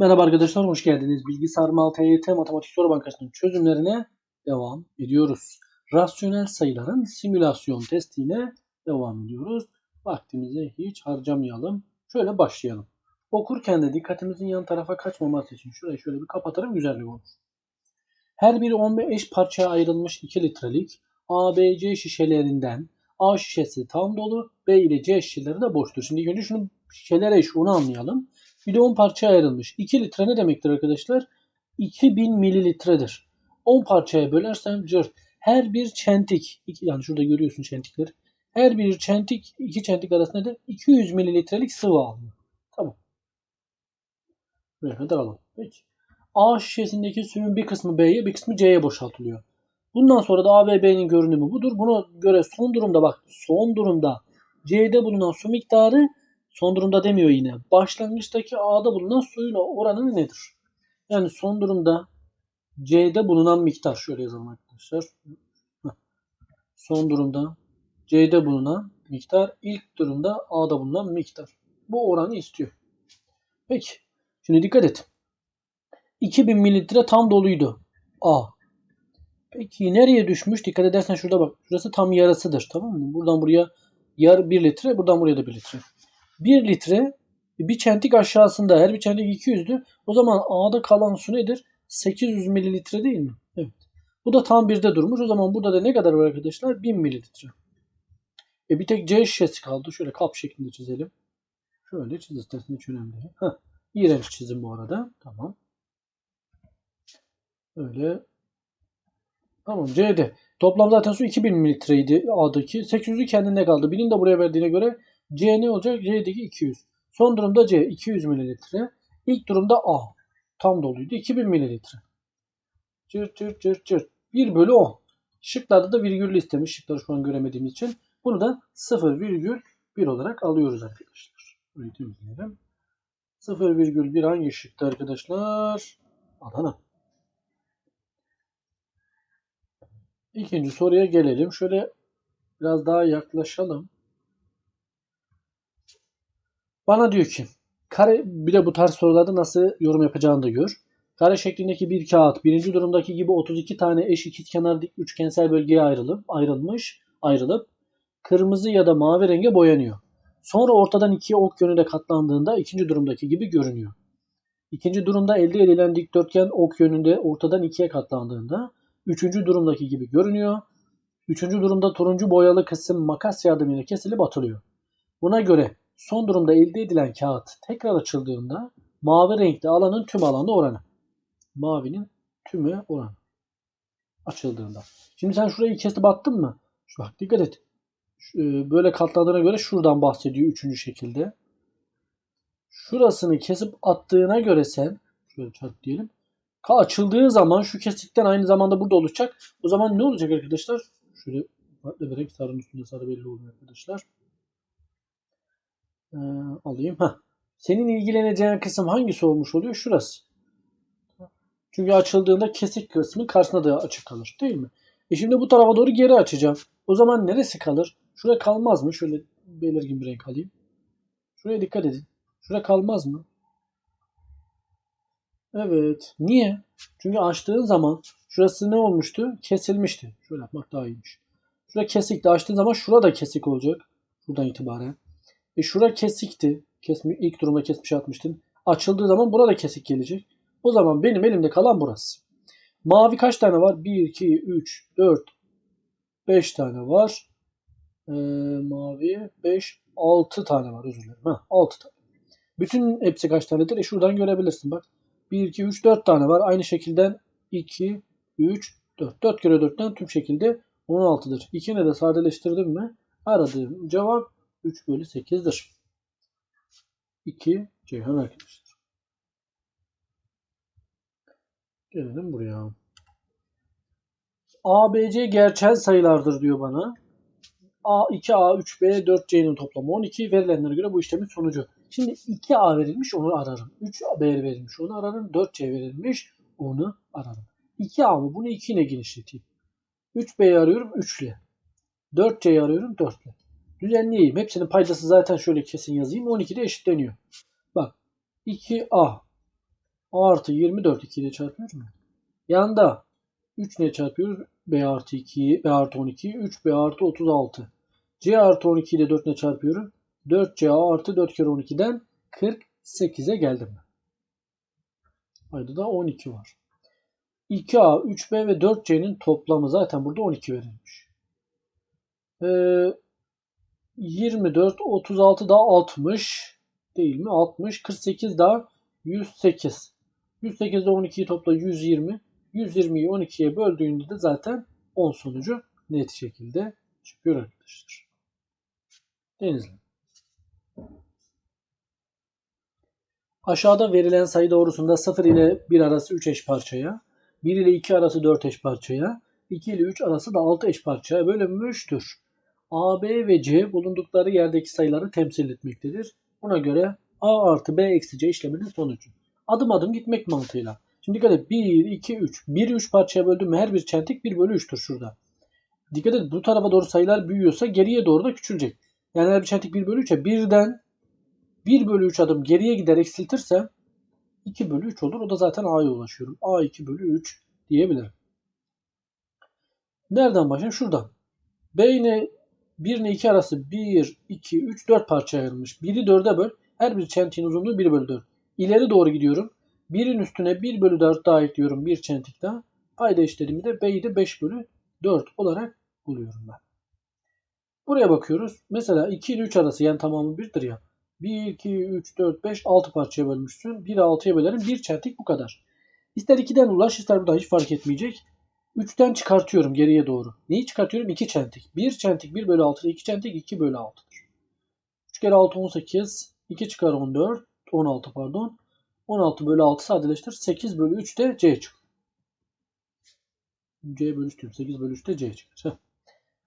Merhaba arkadaşlar, hoş geldiniz. Bilgisayar Mal TYT Matematik Soru Bankası'nın çözümlerine devam ediyoruz. Rasyonel sayıların simülasyon testiyle devam ediyoruz. Vaktimizi hiç harcamayalım. Şöyle başlayalım. Okurken de dikkatimizin yan tarafa kaçmaması için şurayı şöyle bir kapatırım güzel bir olur. Her biri 15 eş parçaya ayrılmış 2 litrelik A, B, C şişelerinden A şişesi tam dolu, B ile C şişeleri de boştur. Şimdi önce şunu şişeler eş onu anlayalım. Bir de 10 parçaya ayrılmış. 2 litre ne demektir arkadaşlar? 2000 mililitredir. 10 parçaya bölersem cırt. Her bir çentik, yani şurada görüyorsun çentikleri. Her bir çentik, iki çentik arasında da 200 mililitrelik sıvı alıyor. Tamam. Buraya kadar alalım. Peki. A şişesindeki suyun bir kısmı B'ye bir kısmı C'ye boşaltılıyor. Bundan sonra da A ve B'nin görünümü budur. Buna göre son durumda bak son durumda C'de bulunan su miktarı son durumda demiyor yine. Başlangıçtaki A'da bulunan suyun oranı nedir? Yani son durumda C'de bulunan miktar şöyle yazalım arkadaşlar. Son durumda C'de bulunan miktar ilk durumda A'da bulunan miktar. Bu oranı istiyor. Peki. Şimdi dikkat et. 2000 mililitre tam doluydu. A. Peki nereye düşmüş? Dikkat edersen şurada bak. Şurası tam yarısıdır. Tamam mı? Buradan buraya yar 1 litre. Buradan buraya da 1 litre. 1 litre bir çentik aşağısında. Her bir çentik 200'dü. O zaman A'da kalan su nedir? 800 mililitre değil mi? Evet. Bu da tam 1'de durmuş. O zaman burada da ne kadar var arkadaşlar? 1000 mililitre. E bir tek C şişesi kaldı. Şöyle kap şeklinde çizelim. Şöyle çiz istersen hiç önemli değil. Heh. İğrenç çizim bu arada. Tamam. Öyle. Tamam C'de. Toplam zaten su 2000 mililitreydi A'daki. 800'ü kendine kaldı. 1000'in de buraya verdiğine göre C ne olacak? C'deki 200. Son durumda C 200 mililitre. İlk durumda A. Tam doluydu. 2000 mililitre. Cırt cırt cırt cırt. 1 bölü 10. Şıklarda da virgüllü istemiş. Şıkları şu an göremediğimiz için. Bunu da 0,1 olarak alıyoruz arkadaşlar. Burayı temizleyelim. 0,1 hangi şıkta arkadaşlar? Adana. İkinci soruya gelelim. Şöyle biraz daha yaklaşalım. Bana diyor ki kare bir de bu tarz sorularda nasıl yorum yapacağını da gör. Kare şeklindeki bir kağıt birinci durumdaki gibi 32 tane eş ikizkenar dik üçgensel bölgeye ayrılıp ayrılmış ayrılıp kırmızı ya da mavi renge boyanıyor. Sonra ortadan ikiye ok yönüyle katlandığında ikinci durumdaki gibi görünüyor. İkinci durumda elde edilen dikdörtgen ok yönünde ortadan ikiye katlandığında üçüncü durumdaki gibi görünüyor. Üçüncü durumda turuncu boyalı kısım makas yardımıyla kesilip atılıyor. Buna göre son durumda elde edilen kağıt tekrar açıldığında mavi renkli alanın tüm alanı oranı. Mavinin tümü oranı. Açıldığında. Şimdi sen şurayı kesip attın mı? Şu bak dikkat et. Şu, böyle katladığına göre şuradan bahsediyor üçüncü şekilde. Şurasını kesip attığına göre sen şöyle çarp diyelim. Açıldığı zaman şu kesikten aynı zamanda burada olacak. O zaman ne olacak arkadaşlar? Şöyle farklı bir renk sarının üstünde sarı belli oluyor arkadaşlar. Ee, alayım. Heh. Senin ilgileneceğin kısım hangisi olmuş oluyor? Şurası. Çünkü açıldığında kesik kısmı karşısında da açık kalır. Değil mi? E şimdi bu tarafa doğru geri açacağım. O zaman neresi kalır? Şuraya kalmaz mı? Şöyle belirgin bir renk alayım. Şuraya dikkat edin. Şuraya kalmaz mı? Evet. Niye? Çünkü açtığın zaman şurası ne olmuştu? Kesilmişti. Şöyle yapmak daha iyiymiş. Şura kesikti. Açtığın zaman şura da kesik olacak. Buradan itibaren. E şura kesikti. Kesmi, ilk durumda kesmiş atmıştın. Açıldığı zaman burada kesik gelecek. O zaman benim elimde kalan burası. Mavi kaç tane var? 1, 2, 3, 4, 5 tane var. Ee, mavi 5, 6 tane var özür dilerim. Ha, 6 tane. Bütün hepsi kaç tanedir? E şuradan görebilirsin bak. 1, 2, 3, 4 tane var. Aynı şekilde 2, 3, 4. 4 kere 4'ten tüm şekilde 16'dır. İkini de sadeleştirdim mi? Aradığım cevap 3 bölü 8'dir. 2 Ceyhan arkadaşlar. Gelelim buraya. A, B, C gerçel sayılardır diyor bana. A, 2A, 3B, 4C'nin toplamı 12. Verilenlere göre bu işlemin sonucu. Şimdi 2A verilmiş onu ararım. 3B verilmiş onu ararım. 4C verilmiş onu ararım. 2A mı? Bunu 2 ile genişleteyim. 3B'yi arıyorum 3 ile. 4C'yi arıyorum 4 ile. Düzenleyeyim. Hepsinin paydası zaten şöyle kesin yazayım. 12'de eşitleniyor. Bak 2A A artı 24 2 ile çarpıyor mu? Yanda 3 ne çarpıyor? B artı 2, B artı 12, 3 B artı 36. C artı 12 ile 4 ne çarpıyorum? 4C A artı 4 kere 12'den 48'e geldim. Haydi da 12 var. 2A, 3B ve 4C'nin toplamı zaten burada 12 verilmiş. Ee, 24, 36 daha 60 değil mi? 60, 48 daha 108. 108 ile 12'yi topla 120. 120'yi 12'ye böldüğünde de zaten 10 sonucu net şekilde çıkıyor arkadaşlar. Denizli. Aşağıda verilen sayı doğrusunda 0 ile 1 arası 3 eş parçaya, 1 ile 2 arası 4 eş parçaya, 2 ile 3 arası da 6 eş parçaya bölünmüştür. A, B ve C bulundukları yerdeki sayıları temsil etmektedir. Buna göre A artı B eksi C işleminin sonucu. Adım adım gitmek mantığıyla. Şimdi dikkat et 1, 2, 3. 1'i 3 parçaya böldüm her bir çentik 1 bölü 3'tür şurada. Dikkat et bu tarafa doğru sayılar büyüyorsa geriye doğru da küçülecek. Yani her bir çentik 1 bölü 3'e birden 1 bölü 3 adım geriye gider eksiltirsem 2 bölü 3 olur. O da zaten A'ya ulaşıyorum. A 2 bölü 3 diyebilirim. Nereden başlayayım? Şuradan. B ile 1 ile 2 arası 1, 2, 3, 4 parçaya ayrılmış. 1'i 4'e böl. Her bir çentiğin uzunluğu 1 bölü 4. İleri doğru gidiyorum. 1'in üstüne 1 bölü 4 daha ekliyorum. Bir çentik daha. Payda eşitliğimi de B'yi de 5 bölü 4 olarak buluyorum ben. Buraya bakıyoruz. Mesela 2 ile 3 arası yani tamamı 1'dir ya. 1, 2, 3, 4, 5, 6 parçaya bölmüşsün. 1'i 6'ya bölerim. 1 çentik bu kadar. İster 2'den ulaş ister burada hiç fark etmeyecek. 3'ten çıkartıyorum geriye doğru. Neyi çıkartıyorum? 2 çentik. 1 çentik 1 bölü 6. 2 çentik 2 bölü 6'dır. 3 kere 6 18. 2 çıkar 14. 16 pardon. 16 bölü 6 sadeleştir. 8 bölü 3 de C çıkıyor. C bölü 3 diyorum. 8 bölü 3 de C çıkar.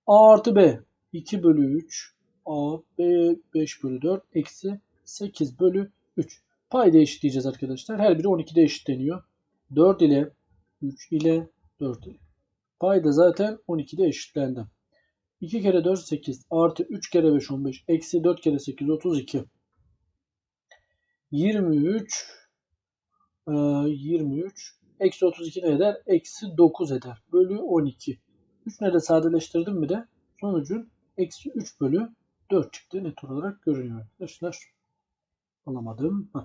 A artı B. 2 bölü 3. A, B 5 bölü 4. Eksi 8 bölü 3. Payda eşitleyeceğiz arkadaşlar. Her biri 12'de eşitleniyor. 4 ile 3 ile 4 ile. Payda zaten 12'de eşitlendi. 2 kere 4 8 artı 3 kere 5 15 eksi 4 kere 8 32. 23 e, 23 eksi 32 ne eder? Eksi 9 eder. Bölü 12. 3 ne de sadeleştirdim mi de sonucun eksi 3 bölü 4 çıktı. Net olarak görünüyor arkadaşlar. Alamadım. Heh.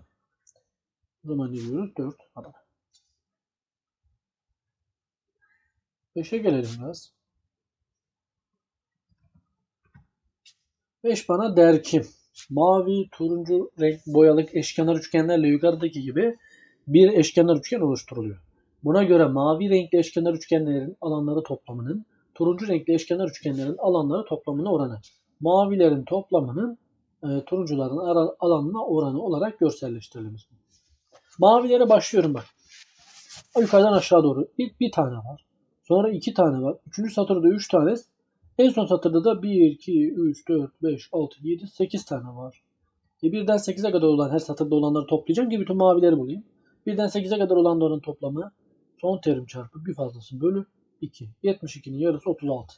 O zaman ne diyoruz? 4 adam. 5'e gelelim biraz. 5 bana der ki mavi, turuncu renk boyalık eşkenar üçgenlerle yukarıdaki gibi bir eşkenar üçgen oluşturuluyor. Buna göre mavi renkli eşkenar üçgenlerin alanları toplamının turuncu renkli eşkenar üçgenlerin alanları toplamına oranı. Mavilerin toplamının e, turuncuların ara- alanına oranı olarak görselleştirelim. Mavilere başlıyorum bak. Yukarıdan aşağı doğru. İlk bir tane var. Sonra iki tane var. Üçüncü satırda üç tane. En son satırda da 1, 2, 3, 4, 5, 6, 7, 8 tane var. E birden 8'e kadar olan her satırda olanları toplayacağım ki bütün mavileri bulayım. Birden 8'e kadar olanların toplamı son terim çarpı bir fazlası bölü 2. 72'nin yarısı 36.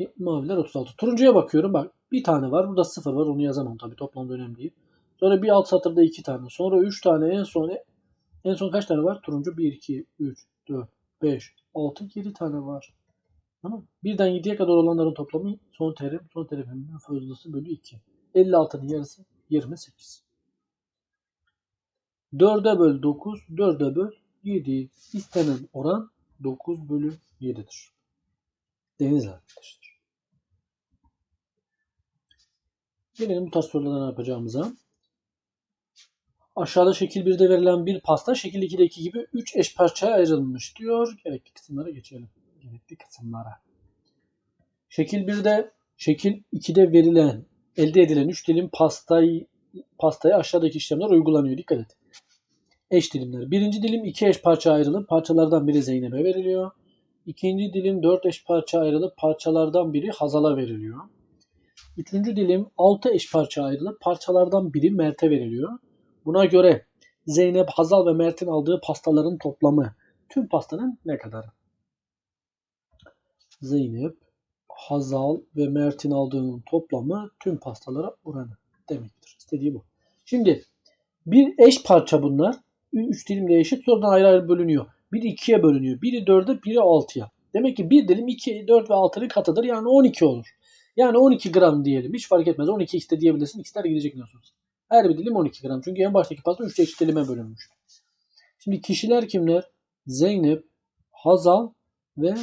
E, maviler 36. Turuncuya bakıyorum. Bak bir tane var. Burada 0 var. Onu yazamam tabii. Toplamda önemli değil. Sonra bir alt satırda 2 tane. Sonra 3 tane. En son en son kaç tane var? Turuncu 1, 2, 3, 4, 5, 6, 7 tane var. Tamam. Birden 7'ye kadar olanların toplamı son terim. Son terimin fazlası bölü 2. 56'nın yarısı 28. 4'e böl 9, 4'e böl 7. İstenen oran 9 bölü 7'dir. Deniz arkadaşlar. Gelelim bu tarz sorularda ne yapacağımıza. Aşağıda şekil 1'de verilen bir pasta şekil 2'deki gibi 3 eş parçaya ayrılmış diyor. Gerekli kısımlara geçelim. Gerekli kısımlara. Şekil 1'de şekil 2'de verilen elde edilen 3 dilim pastayı pastaya aşağıdaki işlemler uygulanıyor. Dikkat et. Eş dilimler. Birinci dilim 2 eş parça ayrılıp parçalardan biri Zeynep'e veriliyor. İkinci dilim 4 eş parça ayrılıp parçalardan biri Hazal'a veriliyor. Üçüncü dilim 6 eş parça ayrılıp parçalardan biri Mert'e veriliyor. Buna göre Zeynep, Hazal ve Mert'in aldığı pastaların toplamı tüm pastanın ne kadar? Zeynep, Hazal ve Mert'in aldığının toplamı tüm pastalara oranı demektir. İstediği bu. Şimdi bir eş parça bunlar. 3 dilimle eşit. Sonradan ayrı ayrı bölünüyor. Biri 2'ye bölünüyor. Biri 4'e, biri 6'ya. Demek ki bir dilim 2, 4 ve 6'nın katıdır. Yani 12 olur. Yani 12 gram diyelim. Hiç fark etmez. 12 x de diyebilirsin. X'ler gidecek olsun. Her bir dilim 12 gram. Çünkü en baştaki pasta 3 eşit dilime bölünmüş. Şimdi kişiler kimler? Zeynep, Hazal ve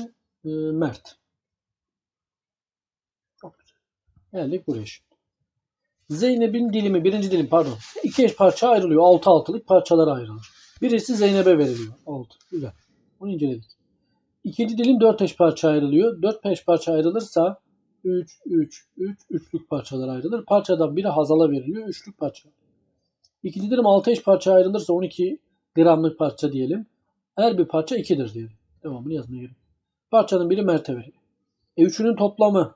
e, Mert. Çok güzel. Geldik buraya şimdi. Zeynep'in dilimi, birinci dilim pardon. iki eş parça ayrılıyor. Altı altılık parçalara ayrılır. Birisi Zeynep'e veriliyor. Altı. Güzel. Bunu inceledik. İkinci dilim dört eş parça ayrılıyor. Dört eş parça ayrılırsa 3, 3, 3, üçlük parçalar ayrılır. Parçadan biri Hazal'a veriliyor. Üçlük parça. İkinci dilim 6 eş parça ayrılırsa 12 gramlık parça diyelim. Her bir parça 2'dir diyelim. Devamını yazmaya gerek. Parçanın biri Mert'e veriliyor. E üçünün toplamı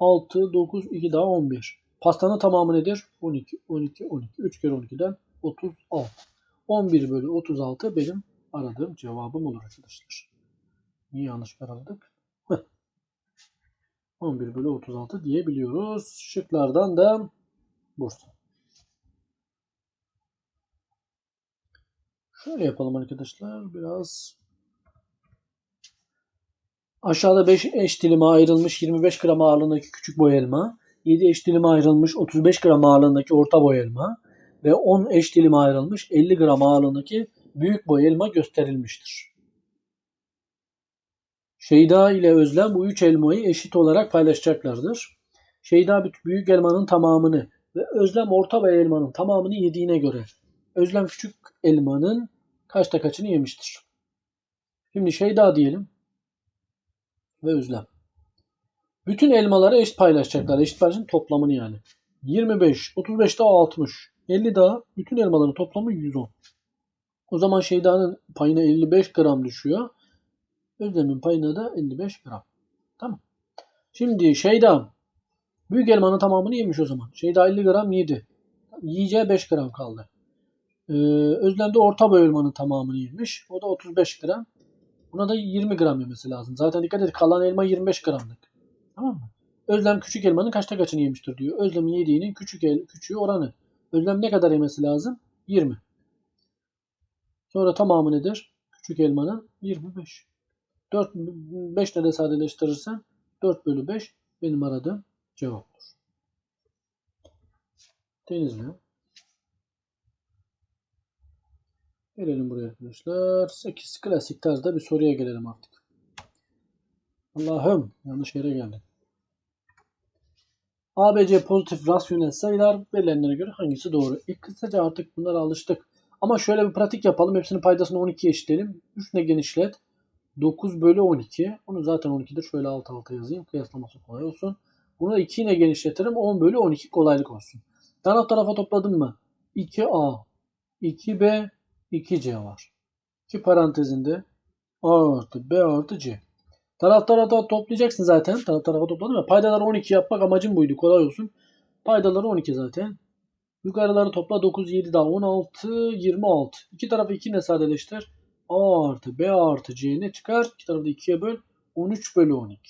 6, 9, 2 daha 11. Pastanın tamamı nedir? 12, 12, 12. 3 kere 12'den 36. 11 bölü 36 benim aradığım cevabım olur arkadaşlar. Niye yanlış karaladık? 11 bölü 36 diyebiliyoruz. Şıklardan da Bursa. Şöyle yapalım arkadaşlar. Biraz aşağıda 5 eş dilime ayrılmış 25 gram ağırlığındaki küçük boy elma, 7 eş dilime ayrılmış 35 gram ağırlığındaki orta boy elma ve 10 eş dilime ayrılmış 50 gram ağırlığındaki büyük boy elma gösterilmiştir. Şeyda ile Özlem bu üç elmayı eşit olarak paylaşacaklardır. Şeyda büyük elmanın tamamını ve Özlem orta boy elmanın tamamını yediğine göre Özlem küçük elmanın kaçta kaçını yemiştir. Şimdi Şeyda diyelim ve Özlem. Bütün elmaları eşit paylaşacaklar. Eşit paylaşın toplamını yani. 25, 35 daha 60, 50 daha bütün elmaların toplamı 110. O zaman Şeyda'nın payına 55 gram düşüyor. Özlem'in payına da 55 gram. Tamam. Şimdi Şeyda büyük elmanın tamamını yemiş o zaman. Şeyda 50 gram yedi. Yiyeceği 5 gram kaldı. Ee, Özlem de orta boy elmanın tamamını yemiş. O da 35 gram. Buna da 20 gram yemesi lazım. Zaten dikkat et kalan elma 25 gramlık. Tamam mı? Özlem küçük elmanın kaçta kaçını yemiştir diyor. Özlem'in yediğinin küçük el, küçüğü oranı. Özlem ne kadar yemesi lazım? 20. Sonra tamamı nedir? Küçük elmanın 25. 4, 5 ile de sadeleştirirsen 4 bölü 5 benim aradığım cevaptır. Denizli. Gelelim buraya arkadaşlar. 8 klasik tarzda bir soruya gelelim artık. Allah'ım yanlış yere geldim. ABC pozitif rasyonel sayılar verilenlere göre hangisi doğru? İlk kısaca artık bunlara alıştık. Ama şöyle bir pratik yapalım. Hepsinin paydasını 12 eşitleyelim. 3 ne genişlet? 9 bölü 12. Onu zaten 12'dir. Şöyle alt alta yazayım. Kıyaslaması kolay olsun. Bunu da 2 ile genişletirim. 10 bölü 12 kolaylık olsun. Taraf tarafa topladım mı? 2A, 2B, 2C var. 2 parantezinde A artı B artı C. Taraf tarafa toplayacaksın zaten. Taraf tarafa topladım ya. Paydaları 12 yapmak amacım buydu. Kolay olsun. Paydaları 12 zaten. Yukarıları topla 9, 7 daha 16, 26. İki tarafı 2 ne sadeleştir? A artı B artı C ne çıkar? İki tarafı da 2'ye böl. 13 bölü 12.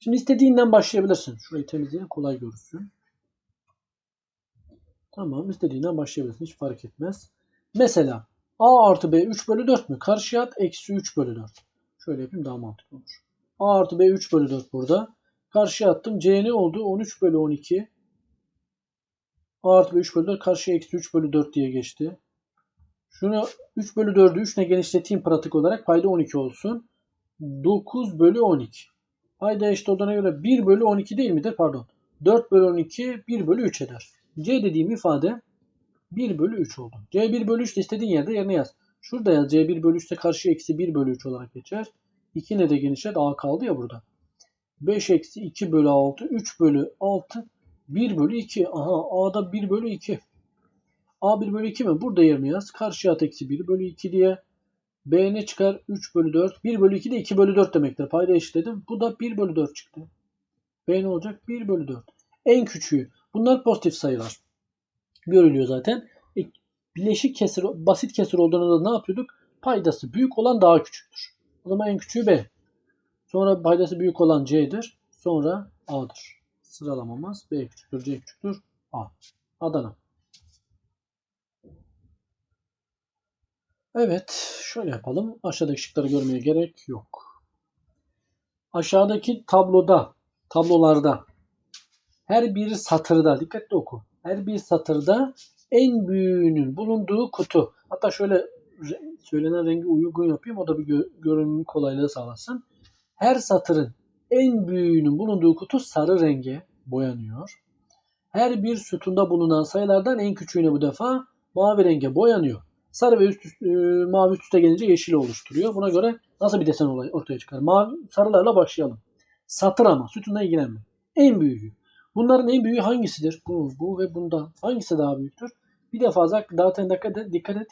Şimdi istediğinden başlayabilirsin. Şurayı temizleyin kolay görürsün. Tamam istediğinden başlayabilirsin. Hiç fark etmez. Mesela A artı B 3 bölü 4 mü? Karşıya at eksi 3 bölü 4. Şöyle yapayım daha mantıklı olur. A artı B 3 bölü 4 burada. Karşıya attım. C ne oldu? 13 bölü 12. A artı B 3 bölü 4 karşıya eksi 3 bölü 4 diye geçti. Şunu 3 bölü 4'ü 3 ile genişleteyim pratik olarak. Payda 12 olsun. 9 bölü 12. Payda eşit olduğuna göre 1 bölü 12 değil midir? Pardon. 4 bölü 12 1 bölü 3 eder. C dediğim ifade 1 bölü 3 oldu. C 1 bölü 3 de istediğin yerde yerine yaz. Şurada yaz. C 1 bölü 3 de karşıya eksi 1 bölü 3 olarak geçer. 2 ne de genişlet. A kaldı ya burada. 5 eksi 2 bölü 6. 3 bölü 6. 1 bölü 2. Aha A'da 1 bölü 2. A 1 bölü 2 mi? Burada yerine yaz. Karşıya at eksi 1 bölü 2 diye. B ne çıkar? 3 bölü 4. 1 bölü 2 de 2 bölü 4 demektir. Payda eşitledim. Bu da 1 bölü 4 çıktı. B ne olacak? 1 bölü 4. En küçüğü. Bunlar pozitif sayılar. Görülüyor zaten. E, bileşik kesir, basit kesir olduğunda da ne yapıyorduk? Paydası büyük olan daha küçüktür. O zaman en küçüğü B. Sonra paydası büyük olan C'dir. Sonra A'dır. Sıralamamız B küçüktür, C küçüktür, A. Adana. Evet, şöyle yapalım. Aşağıdaki şıkları görmeye gerek yok. Aşağıdaki tabloda, tablolarda her bir satırda, dikkatli oku. Her bir satırda en büyüğünün bulunduğu kutu. Hatta şöyle söylenen rengi uygun yapayım. O da bir gö- görünüm kolaylığı sağlasın. Her satırın en büyüğünün bulunduğu kutu sarı renge boyanıyor. Her bir sütunda bulunan sayılardan en küçüğüne bu defa mavi renge boyanıyor. Sarı ve üst, üst- e, mavi üst üste gelince yeşili oluşturuyor. Buna göre nasıl bir desen olay ortaya çıkar? Mavi sarılarla başlayalım. Satır ama sütunla ilgilenme. En büyüğü. Bunların en büyüğü hangisidir? Bu, bu ve bundan. Hangisi daha büyüktür? Bir defa zaten dikkat et. Dikkat et.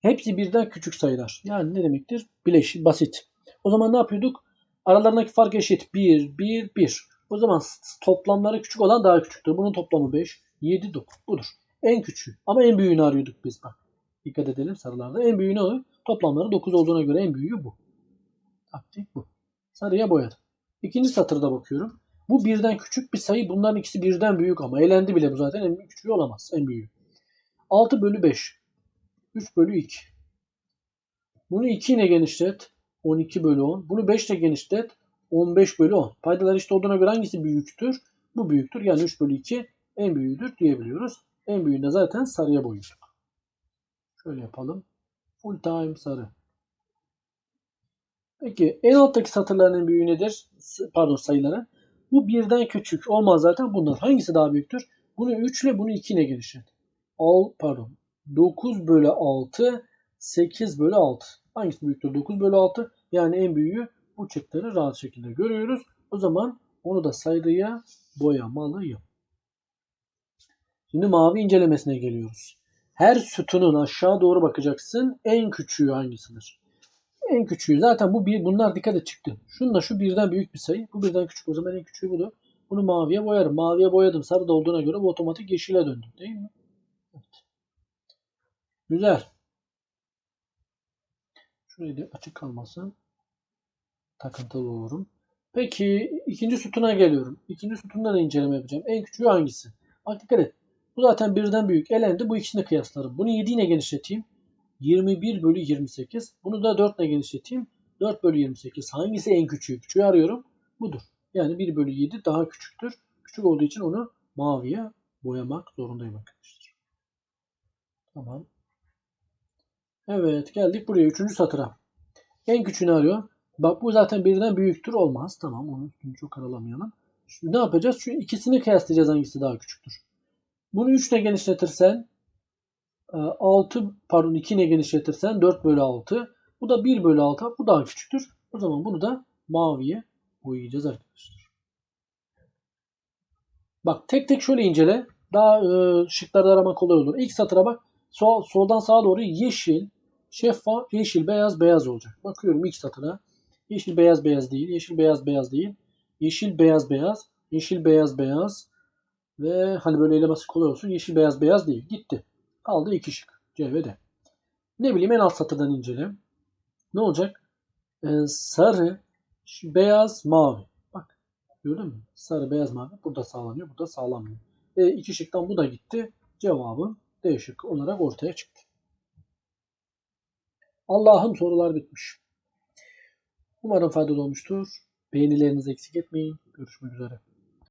Hepsi birden küçük sayılar. Yani ne demektir? Bileş, basit. O zaman ne yapıyorduk? Aralarındaki fark eşit. 1, 1, 1. O zaman toplamları küçük olan daha küçüktür. Bunun toplamı 5, 7, 9. Budur. En küçüğü. Ama en büyüğünü arıyorduk biz bak. Dikkat edelim sarılarda. En büyüğü ne oluyor? Toplamları 9 olduğuna göre en büyüğü bu. Taktik bu. Sarıya boyadım. İkinci satırda bakıyorum. Bu birden küçük bir sayı. Bunların ikisi birden büyük ama. Elendi bile bu zaten. En küçüğü olamaz. En büyüğü. 6 bölü 5. 3 bölü 2. Bunu 2 ile genişlet. 12 bölü 10. Bunu 5 ile genişlet. 15 bölü 10. Paydalar eşit olduğuna göre hangisi büyüktür? Bu büyüktür. Yani 3 bölü 2 en büyüğüdür diyebiliyoruz. En büyüğünde zaten sarıya boyuyorduk. Şöyle yapalım. Full time sarı. Peki en alttaki satırların büyüğü nedir? Pardon sayıları. Bu birden küçük. Olmaz zaten bunlar. Hangisi daha büyüktür? Bunu 3 ile bunu 2 ile genişlet. Al, pardon. 9 bölü 6 8 bölü 6. Hangisi büyüktür? 9 bölü 6. Yani en büyüğü bu çıktıları rahat şekilde görüyoruz. O zaman onu da sayıya boyamalıyım. Şimdi mavi incelemesine geliyoruz. Her sütunun aşağı doğru bakacaksın. En küçüğü hangisidir? En küçüğü zaten bu bir bunlar dikkat et çıktı. Şununla şu birden büyük bir sayı. Bu birden küçük o zaman en küçüğü budur. Bunu maviye boyarım. Maviye boyadım. Sarı da olduğuna göre bu otomatik yeşile döndü. Değil mi? Evet. Güzel. Şurayı da açık kalmasın. Takıntılı olurum. Peki ikinci sütuna geliyorum. İkinci sütunda da inceleme yapacağım. En küçüğü hangisi? Bak dikkat et. Bu zaten birden büyük. Elendi. Bu ikisini kıyaslarım. Bunu 7 ile genişleteyim. 21 bölü 28. Bunu da 4 ile genişleteyim. 4 bölü 28. Hangisi en küçüğü? Küçüğü arıyorum. Budur. Yani 1 bölü 7 daha küçüktür. Küçük olduğu için onu maviye boyamak zorundayım arkadaşlar. Tamam. Evet geldik buraya. Üçüncü satıra. En küçüğünü arıyor. Bak bu zaten birden büyüktür olmaz. Tamam üstünü çok aralamayalım. Şimdi ne yapacağız? Şu ikisini kıyaslayacağız hangisi daha küçüktür. Bunu 3 ile genişletirsen 6 pardon 2 ile genişletirsen 4 bölü 6. Bu da 1 bölü 6. Bu daha küçüktür. O zaman bunu da maviye boyayacağız arkadaşlar. Bak tek tek şöyle incele. Daha e, şıklarda aramak kolay olur. İlk satıra bak. Sol, soldan sağa doğru yeşil, şeffaf, yeşil, beyaz, beyaz olacak. Bakıyorum ilk satıra. Yeşil, beyaz, beyaz değil. Yeşil, beyaz, beyaz değil. Yeşil, beyaz, beyaz. Yeşil, beyaz, beyaz. Ve hani böyle eleması kolay olsun. Yeşil, beyaz, beyaz değil. Gitti. Kaldı iki şık. C ve D. Ne bileyim en alt satırdan incele. Ne olacak? Ee, sarı, beyaz, mavi. Bak gördün mü? Sarı, beyaz, mavi. Burada sağlanıyor, burada sağlanmıyor. E, iki şıktan bu da gitti. Cevabın D şıkkı olarak ortaya çıktı. Allah'ım sorular bitmiş. Umarım faydalı olmuştur. Beğenilerinizi eksik etmeyin. Görüşmek üzere.